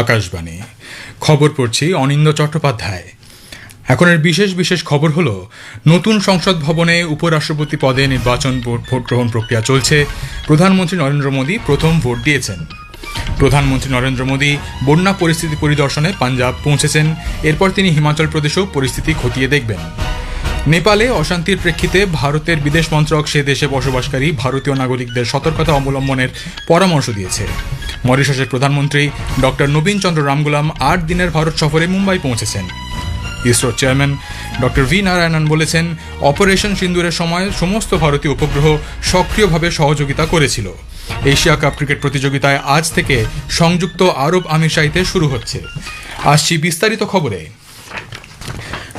আকাশবাণী। খবর পড়ছি অনিন্দ চট্টোপাধ্যায়। এখনের বিশেষ বিশেষ খবর হলো, নতুন সংসদ ভবনে উপরাষ্ট্রপতি পদে নির্বাচন ভোট গ্রহণ প্রক্রিয়া চলছে। প্রধানমন্ত্রী নরেন্দ্র মোদী প্রথম ভোট দিয়েছেন। প্রধানমন্ত্রী নরেন্দ্র মোদী বন্যা পরিস্থিতি পরিদর্শনে পাঞ্জাব পৌঁছেছেন। এরপর তিনি হিমাচল প্রদেশেও পরিস্থিতি খতিয়ে দেখবেন। নেপালে অশান্তির প্রেক্ষিতে ভারতের বিদেশ মন্ত্রক সে দেশে বসবাসকারী ভারতীয় নাগরিকদের সতর্কতা অবলম্বনের পরামর্শ দিয়েছে। মরিশাসের প্রধানমন্ত্রী ডক্টর নবীন চন্দ্র রামগুলাম আট দিনের ভারত সফরে মুম্বাই পৌঁছেছেন। ইসরোর চেয়ারম্যান ডক্টর ভি নারায়ণন বলেছেন, অপারেশন সিন্দুরের সময় সমস্ত ভারতীয় উপগ্রহ সক্রিয়ভাবে সহযোগিতা করেছিল। এশিয়া কাপ ক্রিকেট প্রতিযোগিতায় আজ থেকে সংযুক্ত আরব আমিরশাহিতে শুরু হচ্ছে। আসছি বিস্তারিত খবরে।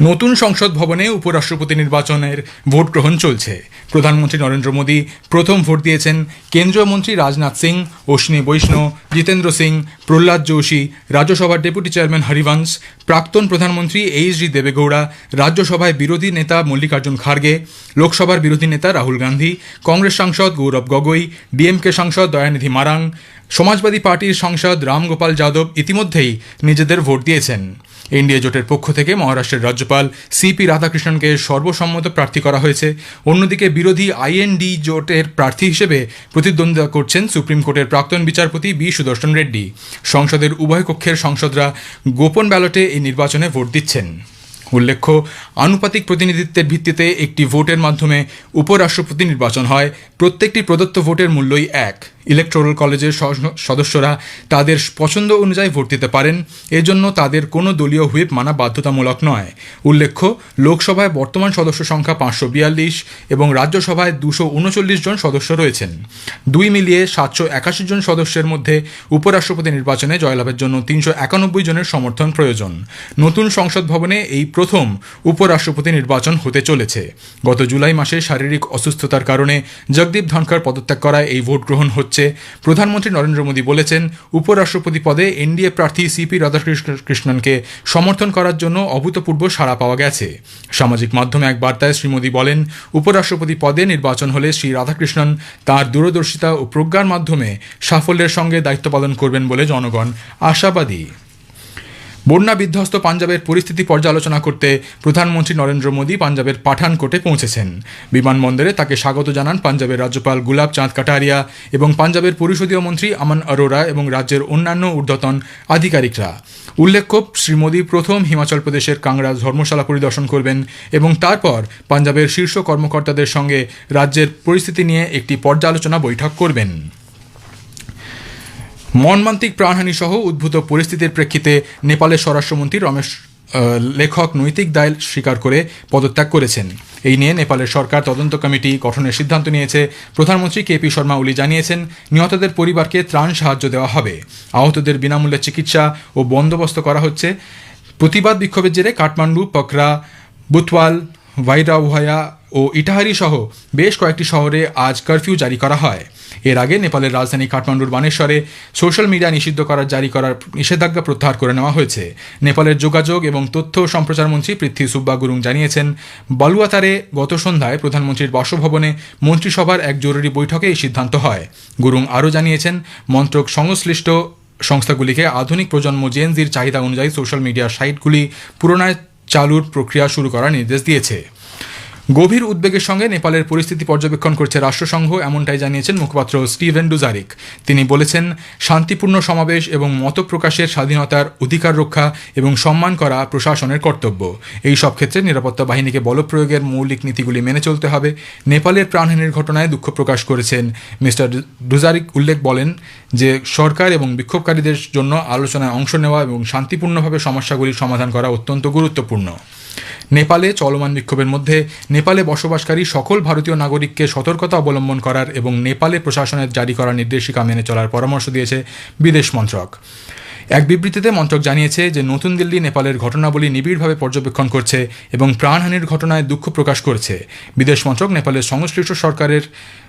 নতুন সংসদ ভবনে উপরাষ্ট্রপতি নির্বাচনের ভোট গ্রহণ চলছে। প্রধানমন্ত্রী নরেন্দ্র মোদী প্রথম ভোট দিয়েছেন কেন্দ্রীয় মন্ত্রী রাজনাথ সিং, অশ্বিনী বৈষ্ণব, জিতেন্দ্র সিং, প্রহ্লাদ যোশী, রাজ্যসভার ডেপুটি চেয়ারম্যান হরিবংশ, প্রাক্তন প্রধানমন্ত্রী এইচ ডি দেবেগৌড়া, রাজ্যসভায় বিরোধী নেতা মল্লিকার্জুন খার্গে, লোকসভার বিরোধী নেতা রাহুল গান্ধী, কংগ্রেস সাংসদ গৌরব গগৈ ডিএমকে সাংসদ দয়ানিধি মারাং, সমাজবাদী পার্টির সাংসদ রামগোপাল যাদব ইতিমধ্যেই নিজেদের ভোট দিয়েছেন। এনডিএ জোটের পক্ষ থেকে মহারাষ্ট্রের রাজ্যপাল সিপি রাধাকৃষ্ণনকে সর্বসম্মত প্রার্থী করা হয়েছে। অন্যদিকে বিরোধী আইএনডি জোটের প্রার্থী হিসেবে প্রতিদ্বন্দ্বিতা করছেন সুপ্রিম কোর্টের প্রাক্তন বিচারপতি বি সুদর্শন রেড্ডি। সংসদের উভয় কক্ষের সংসদরা গোপন ব্যালটে এই নির্বাচনে ভোট দিচ্ছেন। উল্লেখ্য, আনুপাতিক প্রতিনিধিত্বের ভিত্তিতে একটি ভোটের মাধ্যমে উপরাষ্ট্রপতি নির্বাচন হয়। প্রত্যেকটি প্রদত্ত ভোটের মূল্যই এক। ইলেকট্রাল কলেজের সদস্যরা তাদের পছন্দ অনুযায়ী ভোট দিতে পারেন। এজন্য তাদের কোনো দলীয় হুইপ মানা বাধ্যতামূলক নয়। উল্লেখ্য, লোকসভায় বর্তমান সদস্য সংখ্যা পাঁচশো বিয়াল্লিশ এবং রাজ্যসভায় দুশো উনচল্লিশ জন সদস্য রয়েছেন। দুই মিলিয়ে সাতশো একাশি জন সদস্যের মধ্যে উপরাষ্ট্রপতি নির্বাচনে জয়লাভের জন্য তিনশো একানব্বই জনের সমর্থন প্রয়োজন। নতুন সংসদ ভবনে এই প্রথম উপরাষ্ট্রপতি নির্বাচন হতে চলেছে। গত জুলাই মাসে শারীরিক অসুস্থতার কারণে জগদীপ ধনখড় পদত্যাগ করায় এই ভোট গ্রহণ হচ্ছে। প্রধানমন্ত্রী নরেন্দ্র মোদী বলেছেন, উপরাষ্ট্রপতি পদে এনডিএ প্রার্থী সিপি রাধাকৃষ্ণনকে সমর্থন করার জন্য অভূতপূর্ব সাড়া পাওয়া গেছে। সামাজিক মাধ্যমে এক বার্তায় শ্রী মোদী বলেন, উপরাষ্ট্রপতি পদে নির্বাচন হলে শ্রী রাধাকৃষ্ণন তার দূরদর্শিতা ও প্রজ্ঞার মাধ্যমে সাফল্যের সঙ্গে দায়িত্ব পালন করবেন বলে জনগণ আশাবাদী। বন্যা বিধ্বস্ত পাঞ্জাবের পরিস্থিতি পর্যালোচনা করতে প্রধানমন্ত্রী নরেন্দ্র মোদী পাঞ্জাবের পাঠানকোটে পৌঁছেছেন। বিমানবন্দরে তাকে স্বাগত জানান পাঞ্জাবের রাজ্যপাল গুলাব চাঁদ কাটারিয়া এবং পাঞ্জাবের পরিষদীয় মন্ত্রী আমান অরোরা এবং রাজ্যের অন্যান্য ঊর্ধ্বতন আধিকারিকরা। উল্লেখ্য, শ্রী মোদী প্রথম হিমাচল প্রদেশের কাংড়া ধর্মশালা পরিদর্শন করবেন এবং তারপর পাঞ্জাবের শীর্ষ কর্মকর্তাদের সঙ্গে রাজ্যের পরিস্থিতি নিয়ে একটি পর্যালোচনা বৈঠক করবেন। মর্মান্তিক প্রাণহানি সহ উদ্ভূত পরিস্থিতির প্রেক্ষিতে নেপালের স্বরাষ্ট্রমন্ত্রী রমেশ লেখক নৈতিক দায় স্বীকার করে পদত্যাগ করেছেন। এই নিয়ে নেপালের সরকার তদন্ত কমিটি গঠনের সিদ্ধান্ত নিয়েছে। প্রধানমন্ত্রী কেপি শর্মা ওলি জানিয়েছেন, নিহতদের পরিবারকে ত্রাণ সাহায্য দেওয়া হবে। আহতদের বিনামূল্যে চিকিৎসা ও বন্দোবস্ত করা হচ্ছে। প্রতিবাদ বিক্ষোভের জেরে কাঠমান্ডু, পকরা, বুথওয়াল ভাইরাভয়া ও ইটাহারি সহ বেশ কয়েকটি শহরে আজ কারফিউ জারি করা হয়। এর আগে নেপালের রাজধানী কাঠমান্ডুর বানেশ্বরে সোশ্যাল মিডিয়া নিষিদ্ধ করার, জারি করার নিষেধাজ্ঞা প্রত্যাহার করে নেওয়া হয়েছে। নেপালের যোগাযোগ এবং তথ্য ও সম্প্রচার মন্ত্রী পৃথ্বী সুব্বা গুরুং জানিয়েছেন, বালুয়াতারে গত সন্ধ্যায় প্রধানমন্ত্রীর বাসভবনে মন্ত্রিসভার এক জরুরি বৈঠকে এই সিদ্ধান্ত হয়। গুরুং আরও জানিয়েছেন, মন্ত্রক সংশ্লিষ্ট সংস্থাগুলিকে আধুনিক প্রজন্ম জেনজির চাহিদা অনুযায়ী সোশ্যাল মিডিয়া সাইটগুলি পুনরায় চালুর প্রক্রিয়া শুরু করার নির্দেশ দিয়েছে। গভীর উদ্বেগের সঙ্গে নেপালের পরিস্থিতি পর্যবেক্ষণ করছে রাষ্ট্রসংঘ, এমনটাই জানিয়েছেন মুখপাত্র স্টিভেন ডুজারিক। তিনি বলেছেন, শান্তিপূর্ণ সমাবেশ এবং মত প্রকাশের স্বাধীনতার অধিকার রক্ষা এবং সম্মান করা প্রশাসনের কর্তব্য। এই সব ক্ষেত্রে নিরাপত্তা বাহিনীকে বলপ্রয়োগের মৌলিক নীতিগুলি মেনে চলতে হবে। নেপালের প্রাণহানির ঘটনায় দুঃখ প্রকাশ করেছেন মিস্টার ডুজারিক। উল্লেখ বলেন যে, সরকার এবং বিক্ষোভকারীদের জন্য আলোচনায় অংশ নেওয়া এবং শান্তিপূর্ণভাবে সমস্যাগুলির সমাধান করা অত্যন্ত গুরুত্বপূর্ণ। নেপালে চলমান বিক্ষোভের মধ্যে নেপালে বসবাসকারী সকল ভারতীয় নাগরিককে সতর্কতা অবলম্বন করার এবং নেপালে প্রশাসনের জারি করা নির্দেশিকা মেনে চলার পরামর্শ দিয়েছে বিদেশ মন্ত্রক। এক বিবৃতিতে মন্ত্রক জানিয়েছে যে, নতুন দিল্লি নেপালের ঘটনাবলী নিবিড়ভাবে পর্যবেক্ষণ করছে এবং প্রাণহানির ঘটনায় দুঃখ প্রকাশ করেছে। বিদেশ মন্ত্রক নেপালের সংশ্লিষ্ট সরকারের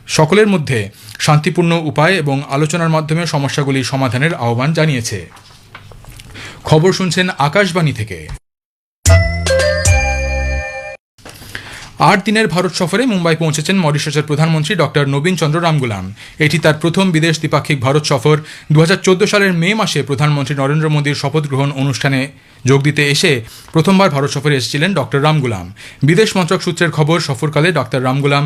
সকলের মধ্যে শান্তিপূর্ণ উপায় এবং আলোচনার মাধ্যমে সমস্যাগুলি সমাধানের আহ্বান জানিয়েছে। খবর শুনছেন আকাশবাণী থেকে। আট দিনের ভারত সফরে মুম্বাই পৌঁছেছেন মরিশাসের প্রধানমন্ত্রী ডক্টর নবীন চন্দ্র রামগুলাম এটি তার প্রথম বিদেশ দ্বিপাক্ষিক ভারত সফর। দু হাজার চোদ্দ সালের মে মাসে প্রধানমন্ত্রী নরেন্দ্র মোদীর শপথ গ্রহণ অনুষ্ঠানে যোগ দিতে এসে প্রথমবার ভারত সফরে এসেছিলেন ডক্টর রামগুলাম। বিদেশ মন্ত্রক সূত্রের খবর, সফরকালে ডক্টর রামগুলাম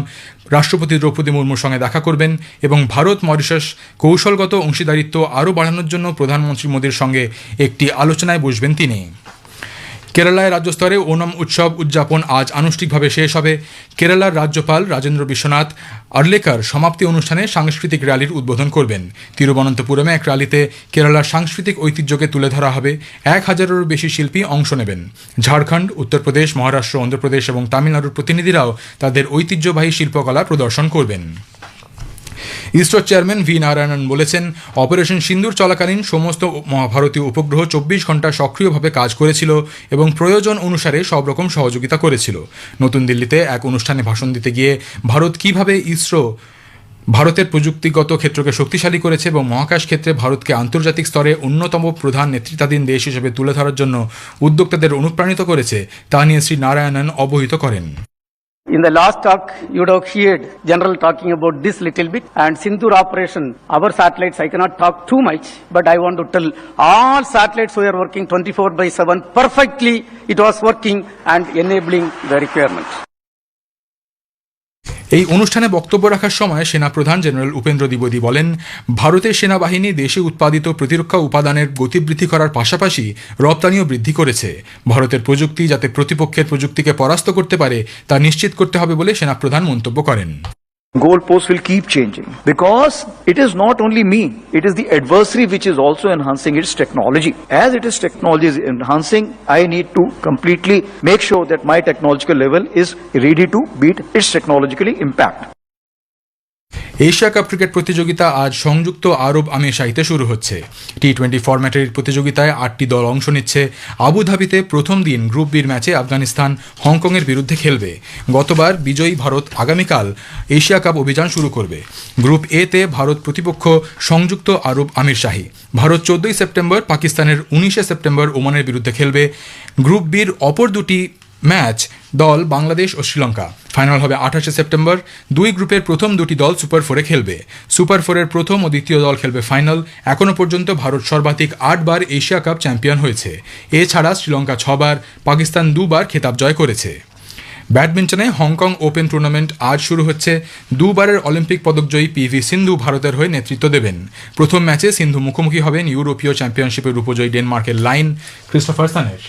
রাষ্ট্রপতি দ্রৌপদী মুর্মুর সঙ্গে দেখা করবেন এবং ভারত মরিশাস কৌশলগত অংশীদারিত্ব আরও বাড়ানোর জন্য প্রধানমন্ত্রী মোদীর সঙ্গে একটি আলোচনায় বসবেন তিনি। কেরালায় রাজ্য স্তরে ওনম উৎসব উদযাপন আজ আনুষ্ঠানিকভাবে শেষ হবে। কেরালার রাজ্যপাল রাজেন্দ্র বিশ্বনাথ আর্লেকার সমাপ্তি অনুষ্ঠানে সাংস্কৃতিক র্যালির উদ্বোধন করবেন। তিরুবনন্তপুরমে এক র্যালিতে কেরালার সাংস্কৃতিক ঐতিহ্যকে তুলে ধরা হবে। এক হাজারেরও বেশি শিল্পী অংশ নেবেন। ঝাড়খণ্ড, উত্তরপ্রদেশ, মহারাষ্ট্র, অন্ধ্রপ্রদেশ এবং তামিলনাড়ুর প্রতিনিধিরাও তাদের ঐতিহ্যবাহী শিল্পকলা প্রদর্শন করবেন। ইসরোর চেয়ারম্যান ভি নারায়ণন বলেছেন, অপারেশন সিন্দুর চলাকালীন সমস্ত মহাভারতীয় উপগ্রহ চব্বিশ ঘণ্টা সক্রিয়ভাবে কাজ করেছিল এবং প্রয়োজন অনুসারে সব রকম সহযোগিতা করেছিল। নতুন দিল্লিতে এক অনুষ্ঠানে ভাষণ দিতে গিয়ে ভারত কীভাবে ইসরো ভারতের প্রযুক্তিগত ক্ষেত্রকে শক্তিশালী করেছে এবং মহাকাশ ক্ষেত্রে ভারতকে আন্তর্জাতিক স্তরে অন্যতম প্রধান নেতৃত্বাধীন দেশ হিসেবে তুলে ধরার জন্য উদ্যোক্তাদের অনুপ্রাণিত করেছে, তা নিয়ে শ্রী নারায়ণন অবহিত করেন। In the last talk, you would have heard General talking about this little bit and Sindur operation, our satellites, I cannot talk too much, but I want to tell all satellites who are working 24 by 7 perfectly, it was working and enabling the requirement. এই অনুষ্ঠানে বক্তব্য রাখার সময় সেনাপ্রধান general Upendra দ্বিবেদী বলেন, ভারতের সেনাবাহিনী দেশে উৎপাদিত প্রতিরক্ষা উপাদানের গতিবৃদ্ধি করার পাশাপাশি রপ্তানিও বৃদ্ধি করেছে। ভারতের প্রযুক্তি যাতে প্রতিপক্ষের প্রযুক্তিকে পরাস্ত করতে পারে, তা নিশ্চিত করতে হবে বলে সেনাপ্রধান মন্তব্য করেন। Goalposts will keep changing because it is not only me, it is the adversary which is also enhancing its technology. As it is technology is enhancing, I need to completely make sure that my technological level is ready to beat its technologically impact. Asia cup cricket প্রতিযোগিতা আজ সংযুক্ত আরব আমিরশাহিতে শুরু হচ্ছে। T twenty ফরম্যাটের প্রতিযোগিতায় আটটি দল অংশ নিচ্ছে। আবুধাবিতে প্রথম দিন গ্রুপ বির ম্যাচে আফগানিস্তান হংকংয়ের বিরুদ্ধে খেলবে। গতবার বিজয়ী ভারত আগামীকাল এশিয়া কাপ অভিযান শুরু করবে। গ্রুপ এ তে ভারত প্রতিপক্ষ সংযুক্ত আরব আমিরশাহী ভারত চোদ্দই সেপ্টেম্বর, পাকিস্তানের উনিশে সেপ্টেম্বর ওমানের বিরুদ্ধে খেলবে। গ্রুপ বির অপর দুটি ম্যাচ দল বাংলাদেশ ও শ্রীলঙ্কা। ফাইনাল হবে আঠাশে সেপ্টেম্বর। দুই গ্রুপের প্রথম দুটি দল সুপার ফোরে খেলবে। সুপার ফোরের প্রথম ও দ্বিতীয় দল খেলবে ফাইনাল। এখনও পর্যন্ত ভারত সর্বাধিক আটবার এশিয়া কাপ চ্যাম্পিয়ন হয়েছে। এছাড়া শ্রীলঙ্কা ছবার, পাকিস্তান দুবার খেতাব জয় করেছে। ব্যাডমিন্টনে হংকং ওপেন টুর্নামেন্ট আজ শুরু হচ্ছে। দুবারের অলিম্পিক পদকজয়ী পিভি সিন্ধু ভারতের হয়ে নেতৃত্ব দেবেন। প্রথম ম্যাচে সিন্ধু মুখোমুখি হবেন ইউরোপীয় চ্যাম্পিয়নশিপের উপজয়ী ডেনমার্কের লাইন ক্রিস্টোফারসনের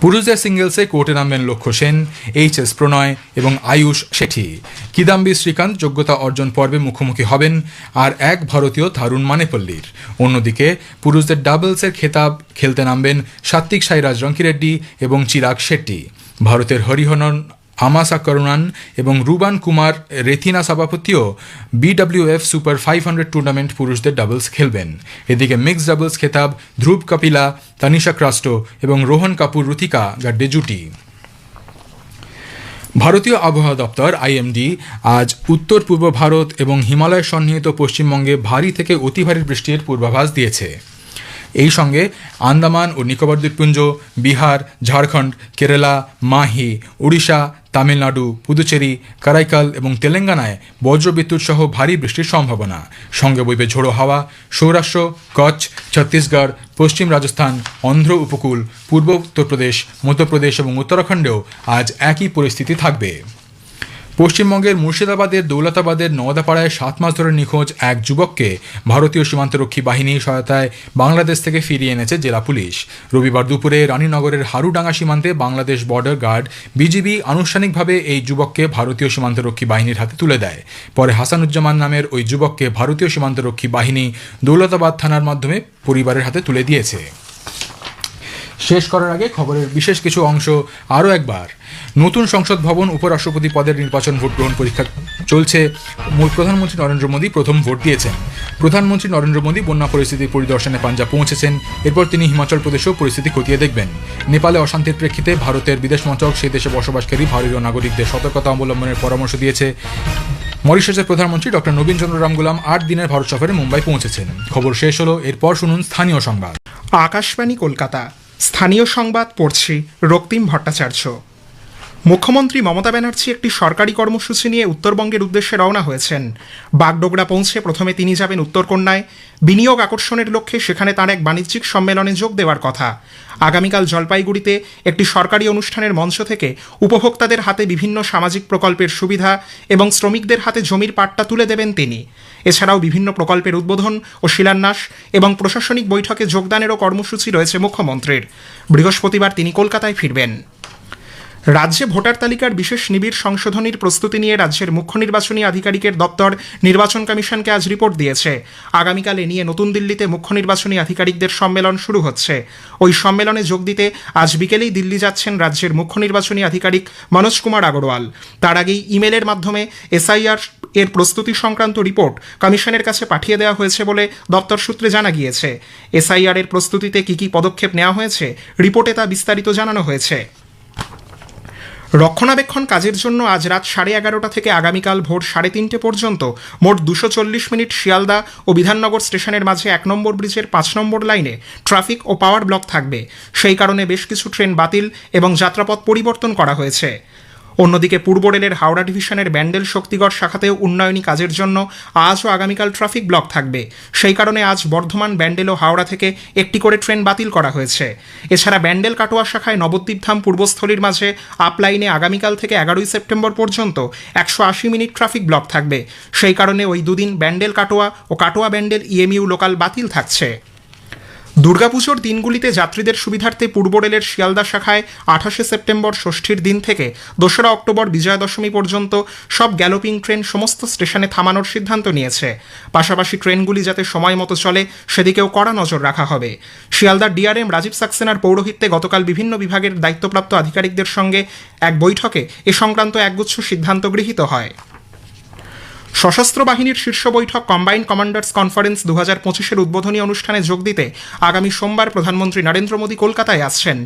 পুরুষদের সিঙ্গেলসে কোর্টে নামবেন লক্ষ্য সেন, এইচ এস প্রণয় এবং আয়ুষ শেঠি। কিদাম্বি শ্রীকান্ত যোগ্যতা অর্জন পর্বে মুখোমুখি হবেন আর এক ভারতীয় থারুণ মানেপল্লির। অন্যদিকে পুরুষদের ডাবলসের খেতাব খেলতে নামবেন সাত্বিক সাইরাজ রঙ্কিরেড্ডি এবং চিরাগ শেট্টি। ভারতের হরিহনন আমাসা করুণান এবং Ruban Kumar রেথিনা সভাপতিও BWF super five hundred tournament পুরুষদের ডাবলস খেলবেন। এদিকে মিক্সড ডাবলস খেতাব ধ্রুব কপিলা, তানিশা ক্রাস্টো এবং রোহন কাপুর, রুথিকা গাড্ডে জুটি। ভারতীয় আবহাওয়া দপ্তর আইএমডি আজ উত্তর পূর্ব ভারত এবং হিমালয় সন্নিহিত পশ্চিমবঙ্গে ভারী থেকে অতি ভারী বৃষ্টির পূর্বাভাস দিয়েছে। এই সঙ্গে আন্দামান ও নিকোবর দ্বীপপুঞ্জ, বিহার, ঝাড়খণ্ড, কেরালা, মাহি উড়িষ্যা তামিলনাড়ু, পুদুচেরি, কারাইকাল এবং তেলেঙ্গানায় বজ্রবিদ্যুৎ সহ ভারী বৃষ্টির সম্ভাবনা। সঙ্গে বইবে ঝোড়ো হাওয়া, সৌরাষ্ট্র, কচ্ছ, ছত্তিশগড়, পশ্চিম রাজস্থান, অন্ধ্র উপকূল, পূর্ব উত্তরপ্রদেশ, মধ্যপ্রদেশ এবং উত্তরাখণ্ডেও আজ একই পরিস্থিতি থাকবে। পশ্চিমবঙ্গের মুর্শিদাবাদের দৌলতাবাদের নওদাপাড়ায় সাত মাস ধরে নিখোঁজ এক যুবককে ভারতীয় সীমান্তরক্ষী বাহিনীর সহায়তায় বাংলাদেশ থেকে ফিরিয়ে এনেছে জেলা পুলিশ। রবিবার দুপুরে রানীনগরের হারুডাঙ্গা সীমান্তে বাংলাদেশ বর্ডার গার্ড বিজিবি আনুষ্ঠানিকভাবে এই যুবককে ভারতীয় সীমান্তরক্ষী বাহিনীর হাতে তুলে দেয়। পরে হাসানুজ্জামান নামের ওই যুবককে ভারতীয় সীমান্তরক্ষী বাহিনী দৌলতাবাদ থানার মাধ্যমে পরিবারের হাতে তুলে দিয়েছে। শেষ করার আগে খবরের বিশেষ কিছু অংশ আরও একবার। নতুন সংসদ ভবন উপরাষ্ট্রপতি পদের নির্বাচন ভোট গ্রহণ পরীক্ষা চলছে। প্রধানমন্ত্রী নরেন্দ্র মোদী প্রথম ভোট দিয়েছেন। প্রধানমন্ত্রী নরেন্দ্র মোদী বন্যা পরিস্থিতি পরিদর্শনে পাঞ্জাব পৌঁছেছেন। এরপর তিনি হিমাচল প্রদেশেও পরিস্থিতি খতিয়ে দেখবেন। নেপালে অশান্তির প্রেক্ষিতে ভারতের বিদেশ মন্ত্রক সেই দেশে বসবাসকারী ভারতীয় নাগরিকদের সতর্কতা অবলম্বনের পরামর্শ দিয়েছে। মরিশাসের প্রধানমন্ত্রী ডক্টর নবীন চন্দ্র রামগুলাম আট দিনের ভারত সফরে মুম্বাই পৌঁছেছেন। খবর শেষ হলো, এরপর শুনুন স্থানীয় সংবাদ। আকাশবাণী কলকাতা। স্থানীয় সংবাদ পড়ছি রক্তিম ভট্টাচার্য। মুখ্যমন্ত্রী মমতা ব্যানার্জি একটি সরকারি কর্মসূচি নিয়ে উত্তরবঙ্গের উদ্দেশ্যে রওনা হয়েছেন। বাগডোগরা পৌঁছে প্রথমে তিনি যাবেন উত্তরকন্যায়। বিনিয়োগ আকর্ষণের লক্ষ্যে সেখানে তার এক বাণিজ্যিক সম্মেলনে যোগ দেওয়ার কথা। আগামীকাল জলপাইগুড়িতে একটি সরকারি অনুষ্ঠানের মঞ্চ থেকে উপভোক্তাদের হাতে বিভিন্ন সামাজিক প্রকল্পের সুবিধা এবং শ্রমিকদের হাতে জমির পাট্টা তুলে দেবেন তিনি। এছাড়াও বিভিন্ন প্রকল্পের উদ্বোধন ও শিলান্যাস এবং প্রশাসনিক বৈঠকে যোগদানেরও কর্মসূচি রয়েছে মুখ্যমন্ত্রীর। বৃহস্পতিবার তিনি কলকাতায় ফিরবেন। রাজ্যে ভোটার তালিকার বিশেষ নিবিড় সংশোধনীর প্রস্তুতি নিয়ে রাজ্যের মুখ্য নির্বাচনী আধিকারিকের দপ্তর নির্বাচন কমিশনকে আজ রিপোর্ট দিয়েছে। আগামীকাল এ নিয়ে নতুন দিল্লিতে মুখ্য নির্বাচনী আধিকারিকদের সম্মেলন শুরু হচ্ছে। ওই সম্মেলনে যোগ দিতে আজ বিকেলেই দিল্লি যাচ্ছেন রাজ্যের মুখ্য নির্বাচনী আধিকারিক মনোজ কুমার আগরওয়াল। তার আগেই ইমেলের মাধ্যমে এসআইআর এর প্রস্তুতি সংক্রান্ত রিপোর্ট কমিশনের কাছে পাঠিয়ে দেওয়া হয়েছে বলে দপ্তর সূত্রে জানা গিয়েছে। এসআইআর এর প্রস্তুতিতে কী কী পদক্ষেপ নেওয়া হয়েছে, রিপোর্টে তা বিস্তারিত জানানো হয়েছে। রক্ষণাবেক্ষণ কাজের জন্য আজ রাত সাড়ে এগারোটা থেকে আগামীকাল ভোর সাড়ে তিনটে পর্যন্ত মোট দুশো চল্লিশ মিনিট শিয়ালদা ও বিধাননগর স্টেশনের মাঝে এক নম্বর ব্রিজের পাঁচ নম্বর লাইনে ট্রাফিক ও পাওয়ার ব্লক থাকবে। সেই কারণে বেশ কিছু ট্রেন বাতিল এবং যাত্রাপথ পরিবর্তন করা হয়েছে। অন্যদিকে পূর্ব রেলের হাওড়া ডিভিশনের ব্যান্ডেল শক্তিগড় শাখাতেও উন্নয়নী কাজের জন্য আজ ও আগামীকাল ট্রাফিক ব্লক থাকবে। সেই কারণে আজ বর্ধমান, ব্যান্ডেল ও হাওড়া থেকে একটি করে ট্রেন বাতিল করা হয়েছে। এছাড়া ব্যান্ডেল কাটোয়া শাখায় নবদ্বীপধাম পূর্বস্থলীর মাঝে আপলাইনে আগামীকাল থেকে এগারোই সেপ্টেম্বর পর্যন্ত একশো আশি মিনিট ট্রাফিক ব্লক থাকবে। সেই কারণে ওই দুদিন ব্যান্ডেল কাটোয়া ও কাটোয়া ব্যান্ডেল ইএমইউ লোকাল বাতিল থাকছে। দুর্গাপুজোর দিনগুলিতে যাত্রীদের সুবিধার্থে পূর্ব রেলের শিয়ালদা শাখায় আঠাশে সেপ্টেম্বর ষষ্ঠীর দিন থেকে দোসরা অক্টোবর বিজয়া দশমী পর্যন্ত সব গ্যালোপিং ট্রেন সমস্ত স্টেশনে থামানোর সিদ্ধান্ত নিয়েছে। পাশাপাশি ট্রেনগুলি যাতে সময় মতো চলে, সেদিকেও কড়া নজর রাখা হবে। শিয়ালদার ডিআরএম রাজীব সাক্সেনার পৌরোহিত্যে গতকাল বিভিন্ন বিভাগের দায়িত্বপ্রাপ্ত আধিকারিকদের সঙ্গে এক বৈঠকে এ সংক্রান্ত একগুচ্ছ সিদ্ধান্ত গৃহীত হয়। সশস্ত্র বাহিনীর শীর্ষ বৈঠক কম্বাইন কমান্ডার্স কনফারেন্স দু হাজার পঁচিশের উদ্বোধনী অনুষ্ঠানে যোগ দিতে আগামী সোমবার প্রধানমন্ত্রী নরেন্দ্র মোদী কলকাতায় আসছেন।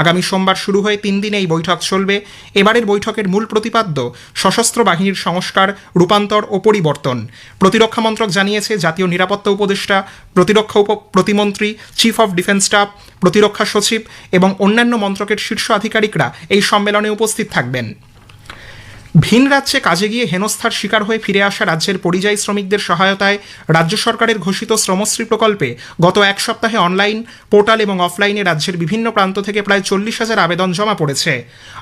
আগামী সোমবার শুরু হয়ে তিন দিনে এই বৈঠক চলবে। এবারের বৈঠকের মূল প্রতিপাদ্য সশস্ত্র বাহিনীর সংস্কার, রূপান্তর ও পরিবর্তন। প্রতিরক্ষা মন্ত্রক জানিয়েছে, জাতীয় নিরাপত্তা উপদেষ্টা, প্রতিরক্ষা উপ প্রতিমন্ত্রী, চিফ অফ ডিফেন্স স্টাফ, প্রতিরক্ষা সচিব এবং অন্যান্য মন্ত্রকের শীর্ষ আধিকারিকরা এই সম্মেলনে উপস্থিত থাকবেন। ভিন রাজ্যে কাজে গিয়ে হেনস্থার শিকার হয়ে ফিরে আসা রাজ্যের পরিযায়ী শ্রমিকদের সহায়তায় রাজ্য সরকারের ঘোষিত শ্রমশ্রী প্রকল্পে গত এক সপ্তাহে অনলাইন, পোর্টাল এবং অফলাইনে রাজ্যের বিভিন্ন প্রান্ত থেকে প্রায় চল্লিশ হাজার আবেদন জমা পড়েছে।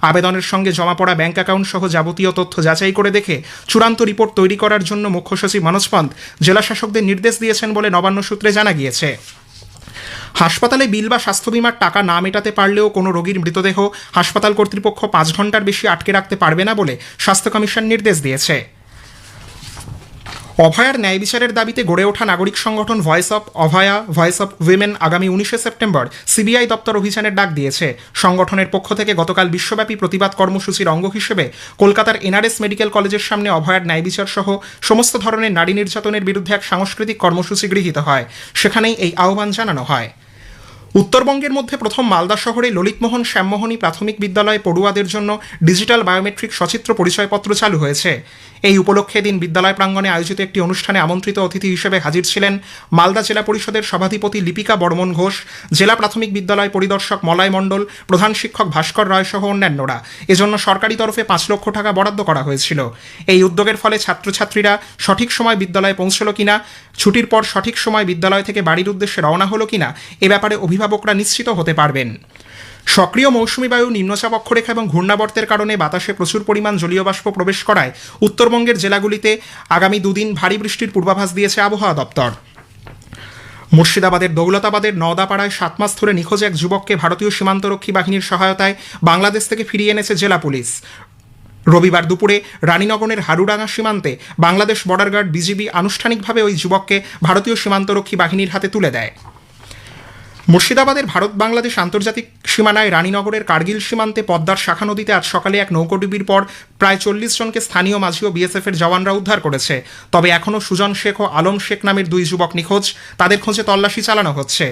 আবেদনের সঙ্গে জমা পড়া ব্যাংক অ্যাকাউন্ট সহ যাবতীয় তথ্য যাচাই করে দেখে চূড়ান্ত রিপোর্ট তৈরি করার জন্য মুখ্য সচিব মনোজ পন্ত জেলা শাসকদের নির্দেশ দিয়েছেন বলে নবান্ন সূত্রে জানা গিয়েছে। হাসপাতালে বিল বা স্বাস্থ্য বিমার টাকা না মেটাতে পারলেও কোনো রোগীর মৃতদেহ হাসপাতাল কর্তৃপক্ষ পাঁচ ঘণ্টার বেশি আটকে রাখতে পারবে না বলে স্বাস্থ্য কমিশন নির্দেশ দিয়েছে। অভয়ার ন্যায় বিচারের দাবিতে গড়ে ওঠা নাগরিক সংগঠন voice of Abhaya voice of women আগামী উনিশে সেপ্টেম্বর সিবিআই দপ্তর অভিযানের ডাক দিয়েছে। সংগঠনের পক্ষ থেকে গতকাল বিশ্বব্যাপী প্রতিবাদ কর্মসূচির অঙ্গ হিসেবে কলকাতার এনআরএস মেডিকেল কলেজের সামনে অভয়ার ন্যায় বিচার সহ সমস্ত ধরনের নারী নির্যাতনের বিরুদ্ধে এক সাংস্কৃতিক কর্মসূচি গৃহীত হয়। সেখানেই এই আহ্বান জানানো হয়। উত্তরবঙ্গের মধ্যে প্রথম মালদা শহরে ললিতমোহন শ্যামমোহনী প্রাথমিক বিদ্যালয়ে পড়ুয়াদের জন্য ডিজিটাল বায়োমেট্রিক সচিত্র পরিচয়পত্র চালু হয়েছে। এই উপলক্ষে দিন বিদ্যালয় প্রাঙ্গণে আয়োজিত একটি অনুষ্ঠানে আমন্ত্রিত অতিথি হিসেবে হাজির ছিলেন মালদা জেলা পরিষদের সভাধিপতি লিপিকা বর্মন ঘোষ, জেলা প্রাথমিক বিদ্যালয় পরিদর্শক মলয় মণ্ডল, প্রধান শিক্ষক ভাস্কর রায় সহ অন্যান্যরা। এজন্য সরকারি তরফে পাঁচ লক্ষ টাকা বরাদ্দ করা হয়েছিল। এই উদ্যোগের ফলে ছাত্রছাত্রীরা সঠিক সময় বিদ্যালয়ে পৌঁছলো কিনা, ছুটির পর সঠিক সময় বিদ্যালয় থেকে বাড়ির উদ্দেশ্যে রওনা হলো কিনা, এ ব্যাপারে অভিভাবকরা নিশ্চিত হতে পারবেন। সক্রিয় মৌসুমী বায়ু, নিম্নচাপ অক্ষরেখা এবং ঘূর্ণাবর্তের কারণে বাতাসে প্রচুর পরিমাণ জলীয় বাষ্প প্রবেশ করায় উত্তরবঙ্গের জেলাগুলিতে আগামী দুদিন ভারী বৃষ্টির পূর্বাভাস দিয়েছে আবহাওয়া দপ্তর। মুর্শিদাবাদের দৌলতাবাদের নওদাপাড়ায় সাত মাস ধরে নিখোঁজ এক যুবককে ভারতীয় সীমান্তরক্ষী বাহিনীর সহায়তায় বাংলাদেশ থেকে ফিরিয়ে এনেছে জেলা পুলিশ। রবিবার দুপুরে রানীনগরের হারুডাঙ্গা সীমান্তে বাংলাদেশ বর্ডার গার্ড বিজিবি আনুষ্ঠানিকভাবে ওই যুবককে ভারতীয় সীমান্তরক্ষী বাহিনীর হাতে তুলে দেয়। মুর্শিদাবাদের ভারত বাংলাদেশ আন্তর্জাতিক সীমানায় রানীনগরের কার্গিল সীমান্তে পদ্মার শাখা নদীতে আজ সকালে এক নৌকোডুবির পর প্রায় চল্লিশ জনকে স্থানীয় মাঝি ও বিএসএফ এর জওয়ানরা উদ্ধার করেছে। তবে এখনও সুজন শেখ ও আলম শেখ নামের দুই যুবক নিখোঁজ। তাদের খোঁজে তল্লাশি চালানো হচ্ছে।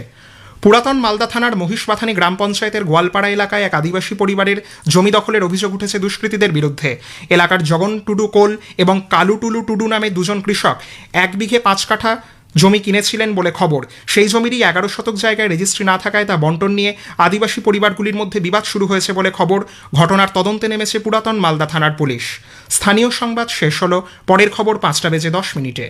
পুরাতন মালদা থানার মহিষবাথানি গ্রাম পঞ্চায়েতের গোয়ালপাড়া এলাকায় এক আদিবাসী পরিবারের জমি দখলের অভিযোগ উঠেছে দুষ্কৃতীদের বিরুদ্ধে। এলাকার জগন টুডু কোল এবং কালু টুলু টুডু নামে দুজন কৃষক, এক বিঘে পাঁচ কাঠা জমি কিনেছিলেন বলে খবর। সেই জমিরই এগারো শতক জায়গায় রেজিস্ট্রি না থাকায় তা বন্টন নিয়ে আদিবাসী পরিবারগুলির মধ্যে বিবাদ শুরু হয়েছে বলে খবর ঘটনার তদন্তে নেমেছে পুরাতন মালদা থানার পুলিশ। স্থানীয় সংবাদ শেষ হল, পরের খবর পাঁচটা বেজে দশ মিনিটে।